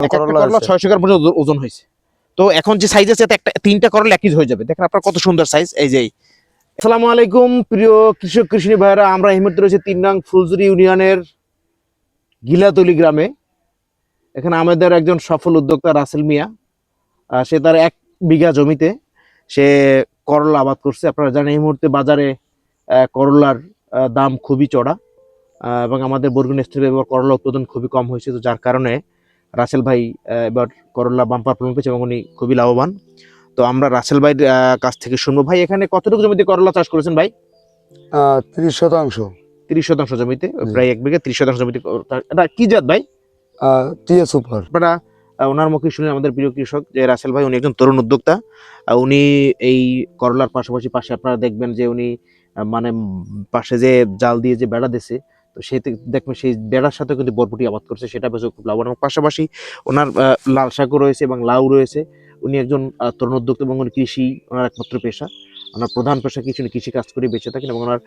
এক একটা করলা করলা ছয়শো গ্রাম পর্যন্ত ওজন- হয়েছে। তো এখন যে সাইজ আছে একটা তিনটা করলা একই হয়ে যাবে। দেখেন আপনার কত সুন্দর সাইজ এই যে। আসসালামু আলাইকুম প্রিয় কৃষক ভাইরা আমরা এই মুহূর্তে রয়েছে তিন নং ফুলজুরি ইউনিয়নের গিলাতলি গ্রামে। এখানে আমাদের একজন সফল উদ্যোক্তা রাসেল মিয়া। সে তার এক বিঘা জমিতে সে করলা আবাদ করছে। আপনারা জানেন এই মুহূর্তে বাজারে করলার দাম খুবই চড়া। এবং আমাদের বরগুন স্টেটে করলা উৎপাদন খুবই কম হয়েছে। তো যার কারণে রাসেল ভাই এবার করলা বাম্পার ফলন পেয়েছে এবং উনি খুবই লাভবান। তো আমরা রাসেল ভাইয়ের কাছ থেকে শুনব। ভাই এখানে কতটুকু জমিতে করলা চাষ করেছেন ভাই? ত্রিশ শতাংশ। তিরিশ শতাংশ জমিতে প্রায় এক বিঘা তিরিশ শতাংশ জমিতে এটা কি জাত ভাই? TA super. আপনারা ওনার মুখে শুনে আমাদের প্রিয় কৃষক যে রাসেল ভাই উনি একজন তরুণ উদ্যোক্তা। উনি এই করলার পাশাপাশি পাশে আপনারা দেখবেন যে উনি মানে পাশে যে জাল দিয়ে যে বেড়া দিছে তো থেকে দেখবেন সেই বেড়ার সাথে কিন্তু বরবটি আবাদ করছে, সেটা বেশ খুব লাভবান। এবং পাশাপাশি ওনার লাল শাকও রয়েছে এবং লাউ রয়েছে। উনি একজন তরুণ উদ্যোক্তা এবং উনি কৃষি, ওনার একমাত্র পেশা। ওনার প্রধান পেশা কিছু কৃষি কাজ করে বেঁচে থাকেন এবং ওনার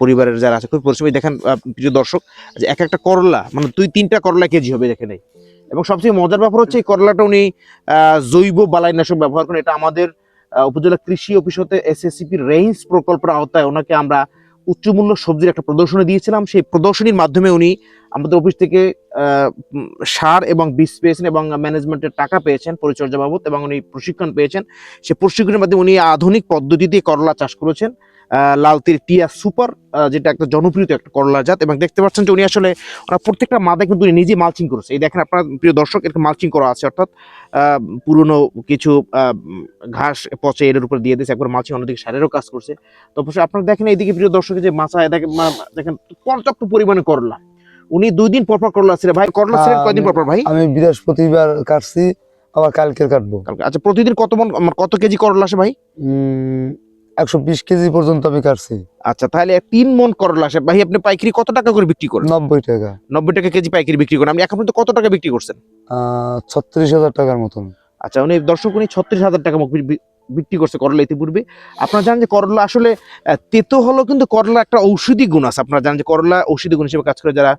পরিবারের যারা আছে খুব পরিশ্রমী। দেখেন কিছু দর্শক, যে এক একটা করলা মানে দুই, তিনটা করলা কেজি হবে, দেখে নেই। এবং সবচেয়ে মজার ব্যাপার হচ্ছে এই করলাটা উনি জৈব বালাইনাশক ব্যবহার করেন। এটা আমাদের উপজেলা কৃষি অফিস হতে এসএসসিপির রেঞ্জ প্রকল্পের আওতায় ওনাকে আমরা উচ্চমূল্য সবজির একটা প্রদর্শনী দিয়েছিলাম। সেই প্রদর্শনীর মাধ্যমে উনি আমাদের অফিস থেকে সার এবং বীজ পেয়েছেন এবং ম্যানেজমেন্টের টাকা পেয়েছেন পরিচর্যা বাবদ এবং উনি প্রশিক্ষণ পেয়েছেন। সেই প্রশিক্ষণের মাধ্যমে উনি আধুনিক পদ্ধতিতে করলা চাষ করেছেন। লালতির টিয়া সুপার যেটা একটা জনপ্রিয় একটা করলা জাত। এবং দেখতে পাচ্ছেন যে উনি আসলে ওরা প্রত্যেকটা মাদা কিন্তু উনি নিজে মালচিং করেছে। এই দেখেন আপনার প্রিয় দর্শক এরকম মালচিং করা আছে অর্থাৎ আহ, পুরনো কিছু আহ, ঘাস পচে এর উপর দিয়ে দিয়েছে একবার মালচিং অন্যদিকে সারেরও কাজ করছে। তো অবশ্যই আপনারা দেখেন এইদিকে প্রিয় দর্শক যে মাছা দেখেন দেখেন পর্যাপ্ত পরিমাণে করলা। উনি দুই দিন পর পর করলা ছিলেন ভাই করলা ছিলেন কয়দিন আমি- পর পর ভাই? আমি বৃহস্পতিবার কাটছি আবার কালকে কাটবো। আচ্ছা প্রতিদিন কত মন কত কেজি করলা আসে ভাই? একশো বিশ কেজি পর্যন্ত আমি কাটছি। আচ্ছা তাহলে তিন মন করলা আসে ভাই আপনি পাইকারি কত টাকা করে বিক্রি করেন? নব্বই টাকা। নব্বই টাকা কেজি পাইকারি বিক্রি করেন। আপনি এখন পর্যন্ত কত টাকা বিক্রি করছেন? ছত্রিশ হাজার টাকার মতন। আচ্ছা উনি দর্শক উনি ছত্রিশ হাজার টাকা বিক্রি করছে করলা ইতিপূর্বে। আপনারা জানেন যে করলা আসলে তেতো হলো কিন্তু করলা একটা ঔষধি গুণ আছে। আপনারা জানেন যে করলা ঔষধি গুণ হিসেবে কাজ করে যারা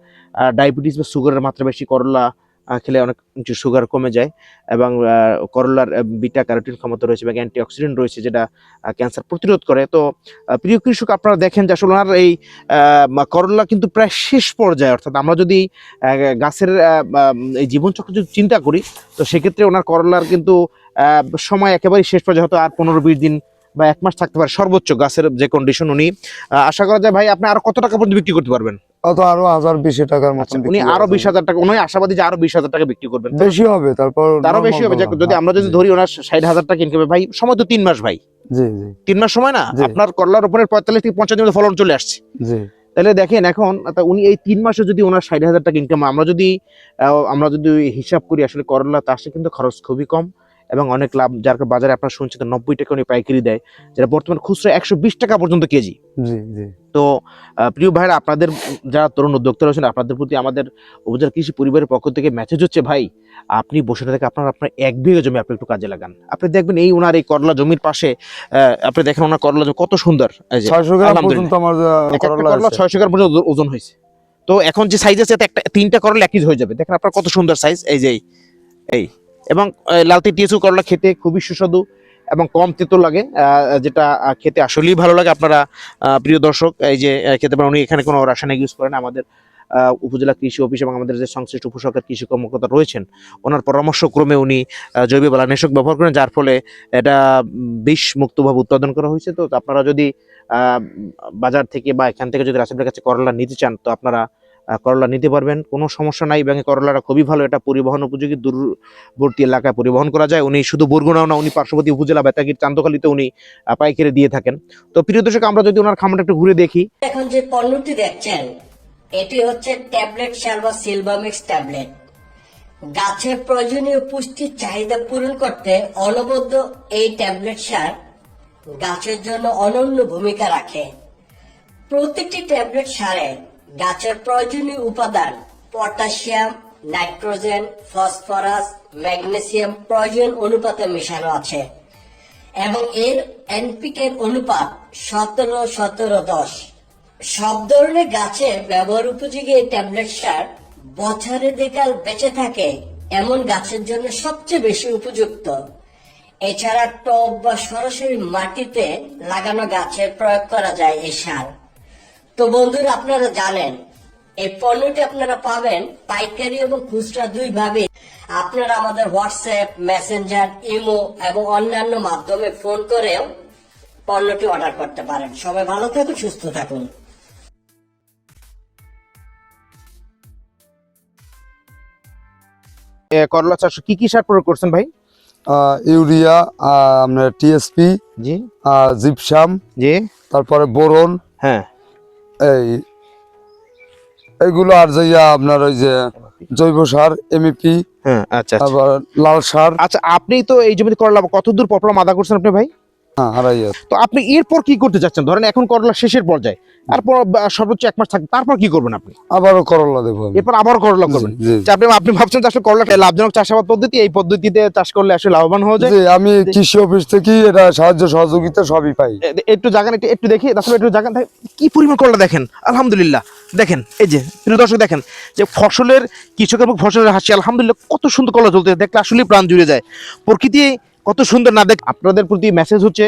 ডায়াবেটিস বা সুগারের মাত্রা বেশি করলা খেলে অনেক কিছু সুগার কমে যায় এবং করলার বিটা ক্যারোটিন ক্ষমতা রয়েছে এবং অ্যান্টি অক্সিডেন্ট রয়েছে যেটা ক্যান্সার প্রতিরোধ করে। তো প্রিয় কৃষক, আপনারা দেখেন যে আসলে ওনার এই করলা কিন্তু প্রায় শেষ পর্যায়ে, অর্থাৎ আমরা যদি গাছের এই জীবনচক্র যদি চিন্তা করি, তো সেক্ষেত্রে ওনার করলার কিন্তু সময় একেবারেই শেষ পর্যায়ে, হয়তো আর পনেরো বিশ দিন বা এক মাস থাকতে পারে সর্বোচ্চ গাছের যে কন্ডিশন উনি আশা করা যায় ভাই আপনি আরও কত টাকা পর্যন্ত বিক্রি করতে পারবেন? অত আরও হাজার বিশ টাকার মতন উনি আরও বিশ হাজার টাকা উনি আশাবাদী যে আরও বিশ হাজার টাকা বিক্রি করবেন। বেশি হবে তারপর তারও বেশি হবে যদি আমরা যদি ধরি ওনার ষাট হাজার টাকা ইনকামে ভাই সময় তো তিন মাস ভাই। তিন মাস সময় না? আপনার করলা রোপণের পঁয়তাল্লিশ থেকে পঞ্চাশ দিনের ফলন চলে আসছে। তাহলে দেখেন এখন উনি এই তিন মাসে যদি ওনার ষাট হাজার টাকা ইনকাম আমরা যদি আমরা যদি হিসাব করি আসলে করলা চাষে কিন্তু খরচ খুবই কম। এবং অনেক লাভ যার বাজারে আপনারা শুনছেন তো নব্বই টাকা উনি পাইকারি দেয় যেটা বর্তমান খুচরা একশো বিশ টাকা পর্যন্ত কেজি। তো প্রিয় ভাইরা আপনাদের যারা তরুণ উদ্যোক্তা রয়েছেন আপনাদের প্রতি আমাদের উপজেলা কৃষি পরিবারের পক্ষ থেকে মেসেজ হচ্ছে ভাই আপনি বসে না থেকে আপনার আপনার এক বিঘা জমি আপনি একটু কাজে লাগান। আপনি দেখবেন এই ওনার এই করলা জমির পাশে আপনি দেখেন ওনার করলা জমি কত সুন্দর। করলা। ছয়শো গ্রাম পর্যন্ত ওজন- হয়েছে। তো এখন যে সাইজ আছে একটা তিনটা করলা একই হয়ে যাবে। দেখেন আপনার কত সুন্দর সাইজ এই যে এই। এবং লালতি টিএসু করলা খেতে খুবই সুস্বাদু এবং কম তেতো লাগে যেটা খেতে আসলেই ভালো লাগে। আপনারা প্রিয় দর্শক, এই যে খেতে পারেন, উনি এখানে কোনো রাসায়নিক ইউজ করেন আমাদের উপজেলা কৃষি অফিস এবং আমাদের যে সংশ্লিষ্ট উপসরকার কৃষি কর্মকর্তা রয়েছেন, ওনার পরামর্শক্রমে উনি জৈব বালানাশক ব্যবহার করেন, যার ফলে এটা বিষ মুক্তভাবে উৎপাদন করা হয়েছে। তো আপনারা যদি বাজার থেকে বা এখান থেকে যদি রাসেলের কাছে করলা নিতে চান, তো আপনারা করলা নিতে পারবেন। কোনো সমস্যা নাই। এবং করলাটা খুবই ভালো। এটা পরিবহন উপযোগী। দূরবর্তী এলাকায় পরিবহন করা যায়। উনি শুধু বরগুনাও না, উনি পার্শ্ববর্তী উপজেলা, বেতাগির চান্দখালিতে উনি পাইকারি দিয়ে থাকেন। তো প্রিয় দর্শক, আমরা যদি ওনার খামারটা একটু ঘুরে দেখি। এখন যে পণ্যটি দেখছেন, এটি হচ্ছে ট্যাবলেট সার বা সিলভামিক্স ট্যাবলেট। গাছের প্রয়োজনীয় পুষ্টির চাহিদা পূরণ করতে অনবদ্য এই ট্যাবলেট সার গাছের জন্য অনন্য ভূমিকা রাখে। প্রত্যেকটি ট্যাবলেট সারে গাছের প্রয়োজনীয় উপাদান, পটাশিয়াম, নাইট্রোজেন, ফসফরাস, ম্যাগনেসিয়াম প্রয়োজন অনুপাতে মেশানো আছে এবং এর এনপিকের অনুপাত সতেরো সতেরো দশ। সব ধরনের গাছে ব্যবহার উপযোগী এই ট্যাবলেট সার বছরে দেখাল বেঁচে থাকে এমন গাছের জন্য সবচেয়ে বেশি উপযুক্ত। এছাড়া টব বা সরাসরি মাটিতে লাগানো গাছের প্রয়োগ করা যায় এই সার। তো বন্ধুরা আপনারা জানেন এই পণ্যটি আপনারা পাবেন পাইকারি এবং খুচরা দুই ভাবে। আপনারা আমাদের হোয়াটসঅ্যাপ মেসেঞ্জার ইমো এবং অন্যান্য মাধ্যমে ফোন করেও পণ্যটি অর্ডার করতে পারেন। সবাই ভালো থাকুন সুস্থ থাকুন। করলা চাষ কি কি সার প্রয়োগ করছেন ভাই? আহ, ইউরিয়া আহ, আপনার টিএসপি জি। জিপসাম জি। তারপরে বোরন হ্যাঁ। এই এইগুলো আর যাইয়া আপনার ওই যে জৈব সার এমইপি হ্যাঁ আচ্ছা আচ্ছা। আবার লাল সার আচ্ছা আপনি তো এই জমিতে করলা কতদূর পপলাম আদা মাদা করছেন আপনি ভাই হ্যাঁ। তো আপনি এরপর কি করতে চাচ্ছেন? ধরেন এখন করলা শেষের পর্যায়ে। তারপর সর্বোচ্চ এক মাস থাকবে তারপর কি করবেন আপনি? আবারও করলা দেবো এরপর আবার করলা করবেন। আচ্ছা, আপনি আপনি ভাবছেন আসলে করলা লাভজনক চাষাবাদ পদ্ধতি এই পদ্ধতিতে চাষ করলে আসলে লাভবান হওয়া যায়? আমি কৃষি অফিস থেকে এটা সাহায্য সহযোগিতা সবই পাই। একটু জাগান একটু একটু দেখি আসলে একটু জাগান। কি পরিমাণ করলা দেখেন? আলহামদুলিল্লাহ। দেখেন এই যে প্রিয় দর্শক দেখেন যে ফসলের কৃষকের ফসলের হাসি আলহামদুলিল্লাহ কত সুন্দর কলা চলতে দেখলে আসলে প্রাণ জুড়ে যায়। প্রকৃতি কত সুন্দর না দেখ, আপনাদের প্রতি মেসেজ হচ্ছে,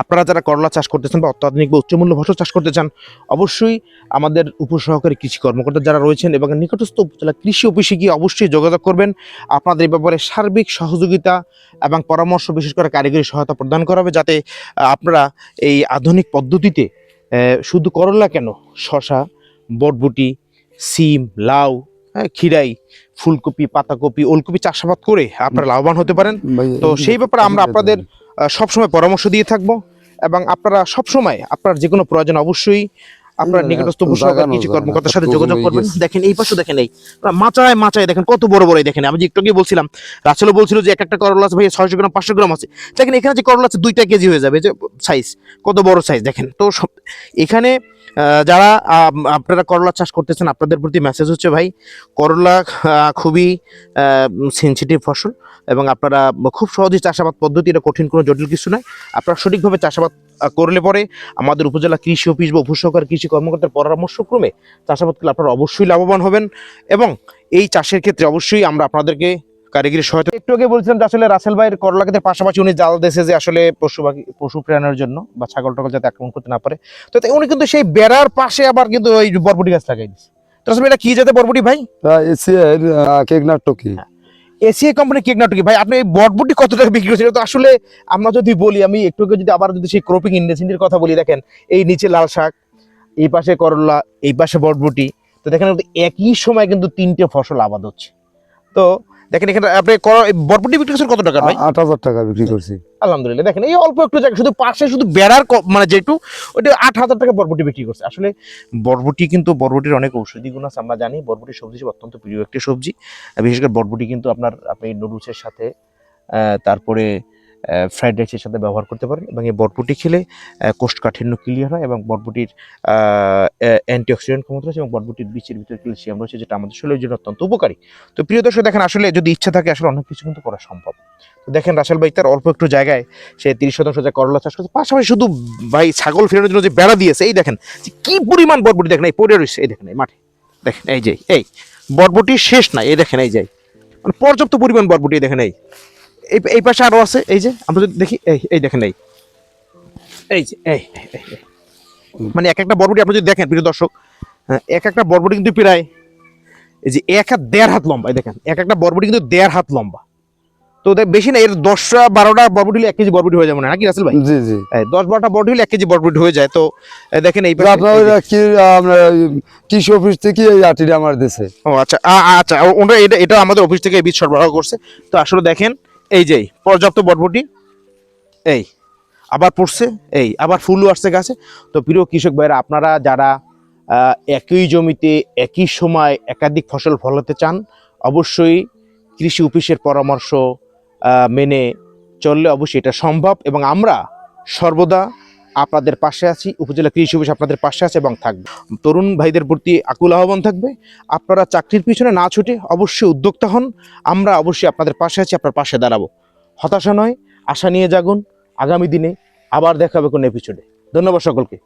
আপনারা যারা করলা চাষ করতেছেন বা অত্যাধুনিক বা উচ্চমূল্য ফসল চাষ করতে চান, অবশ্যই আমাদের উপসহকারী কৃষি কর্মকর্তা যারা রয়েছেন এবং নিকটস্থ উপজেলা কৃষি অফিসে গিয়ে অবশ্যই যোগাযোগ করবেন। আপনাদের ব্যাপারে সার্বিক সহযোগিতা এবং পরামর্শ বিশেষ করে কারিগরি সহায়তা প্রদান করা হবে যাতে আপনারা এই আধুনিক পদ্ধতিতে শুধু করলা কেন? শশা বটবুটি সিম, লাউ খিরাই ফুলকপি পাতাকপি ওলকপি চাষাবাদ করে আপনারা লাভবান হতে পারেন। তো সেই ব্যাপারে আমরা আপনাদের সবসময় পরামর্শ দিয়ে থাকব এবং আপনারা সবসময় আপনার যে কোনো প্রয়োজন অবশ্যই আপনার নিকটস্থ কৃষি কর্মকর্তার সাথে যোগাযোগ করবেন। দেখেন এই পাশে দেখেন এই মাচায় মাচায় দেখেন কত বড় বড় দেখেন। আমি যে একটু আগে বলছিলাম রাসেলও বলছিল যে এক একটা করলা আছে ভাই ছয়শো গ্রাম পাঁচশো গ্রাম আছে। দেখেন এখানে যে করলা আছে দুইটা কেজি হয়ে যাবে যে সাইজ কত বড় সাইজ দেখেন। তো এখানে যারা আপনারা করলা চাষ করতেছেন, আপনাদের প্রতি মেসেজ হচ্ছে ভাই, করলা খুবই সেনসিটিভ ফসল এবং আপনারা খুব সহজেই চাষাবাদ পদ্ধতি, এটা কঠিন, কোনো জটিল কিছু নয়। আপনারা সঠিকভাবে চাষাবাদ করলে পরে আমাদের উপজেলা কৃষি অফিস বা উপসহকার কৃষি কর্মকর্তার পরামর্শক্রমে চাষাবাদ করলে আপনারা অবশ্যই লাভবান হবেন এবং এই চাষের ক্ষেত্রে অবশ্যই আমরা আপনাদেরকে কারিগরি সহায়তা একটু আগে বলছিলাম যে আসলে রাসেল ভাইয়ের করলা ক্ষেতের পাশাপাশি উনি জাল দেশে যে আসলে পশু পাখি পশু প্রাণের জন্য বা ছাগল টাগল যাতে আক্রমণ করতে না পারে। তো উনি কিন্তু সেই বেড়ার পাশে আবার কিন্তু ওই বরবটি গাছ লাগাই দিচ্ছে তো আসলে এটা কি যাতে বরবটি ভাই? এসিআর কেক নাটকি এসিআই কোম্পানি কেক নাটকি ভাই আপনি এই বটবুটি কত টাকা বিক্রি করছেন? তো আসলে আমরা যদি বলি আমি একটু যদি আবার যদি সেই ক্রপিং ইন্ডাস্ট্রির কথা বলি দেখেন এই নিচে লাল শাক এই পাশে করলা এই পাশে বটবুটি তো দেখেন একই সময় কিন্তু তিনটে ফসল আবাদ হচ্ছে। তো দেখেন এখানে আপনি এই বিক্রি করছেন কত টাকা ভাই? আট হাজার টাকা বিক্রি করছি। আলহামদুলিল্লাহ দেখেন এই অল্প একটু জায়গা শুধু পাশে শুধু বেড়ার মানে যেটু ওইটা আট হাজার টাকা বরবটি বিক্রি করছে। আসলে বরবটি কিন্তু বরবটির অনেক ঔষধি গুণ আছে আমরা জানি। বরবটি সবজি অত্যন্ত প্রিয় একটি সবজি। বিশেষ করে বরবটি কিন্তু আপনার আপনি নুডলসের সাথে তারপরে ফ্রাইড রাইসের সাথে ব্যবহার করতে পারেন এবং এই বরবটি খেলে কোষ্ঠকাঠিন্য ক্লিয়ার হয় এবং বরবটির অ্যান্টিঅক্সিডেন্ট ক্ষমতা রয়েছে এবং বরবটির বীজের ভিতরে ক্যালসিয়াম রয়েছে যেটা আমাদের শরীরের জন্য অত্যন্ত উপকারী। তো প্রিয় দর্শক, দেখেন আসলে যদি ইচ্ছা থাকে আসলে অনেক কিছু কিন্তু করা সম্ভব। তো দেখেন রাসেল ভাই তার অল্প একটু জায়গায় সে তিরিশ শতাংশ জায়গায় করলা চাষ করছে, পাশাপাশি শুধু ভাই ছাগল ফেরানোর জন্য যে বেড়া দিয়েছে, এই দেখেন যে কি পরিমাণ বরবটি দেখেন, এই পড়ে রয়েছে, এই দেখেন এই মাঠে। দেখেন এই যে, এই বরবটি শেষ না এই দেখেন এই যে মানে পর্যাপ্ত পরিমাণ বরবটি দেখেন এই। এই এই পাশে আরও আছে এই যে আমরা যদি দেখি এই এই দেখেন এই। এই যে এই। মানে এক একটা বরবটি আপনি যদি দেখেন প্রিয় দর্শক হ্যাঁ, এক একটা বরবটি কিন্তু প্রায় এই যে এক হাত দেড় হাত লম্বা এই দেখেন এক একটা বরবটি কিন্তু দেড় হাত লম্বা। তো দেখ বেশি না এর দশটা বারোটা বরবটি হলে এক কেজি বরবটি হয়ে যাবে না নাকি রাসেল ভাই? জি জি। দশ বারোটা বরবটি হলে এক কেজি বরবটি হয়ে যায় তো দেখেন এই আপনার কি কৃষি অফিস থেকে এই আটিটা আমার দেশে ও আচ্ছা আচ্ছা ওটা এটা এটা আমাদের অফিস থেকে এই বীজ সরবরাহ করছে। তো আসলে দেখেন এই যে পর্যাপ্ত বটবটি এই, আবার পড়ছে, এই, আবার ফুলও আসছে গাছে। তো প্রিয় কৃষক ভাইরা আপনারা যারা একই জমিতে, একই সময় একাধিক ফসল ফলাতে চান, অবশ্যই কৃষি অফিসের পরামর্শ মেনে চললে অবশ্যই এটা সম্ভব এবং আমরা সর্বদা আপনাদের পাশে আছি, উপজেলা কৃষি অফিস আপনাদের পাশে আছে এবং থাকবে। তরুণ ভাইদের প্রতি আকুল আহ্বান থাকবে। আপনারা চাকরির পিছনে না ছুটে অবশ্যই উদ্যোক্তা হন। আমরা অবশ্যই আপনাদের পাশে আছি, আপনার পাশে দাঁড়াবো। হতাশা নয়, আশা নিয়ে জাগুন। আগামী দিনে আবার দেখাবে কোনো এপিসোডে ধন্যবাদ সকলকে।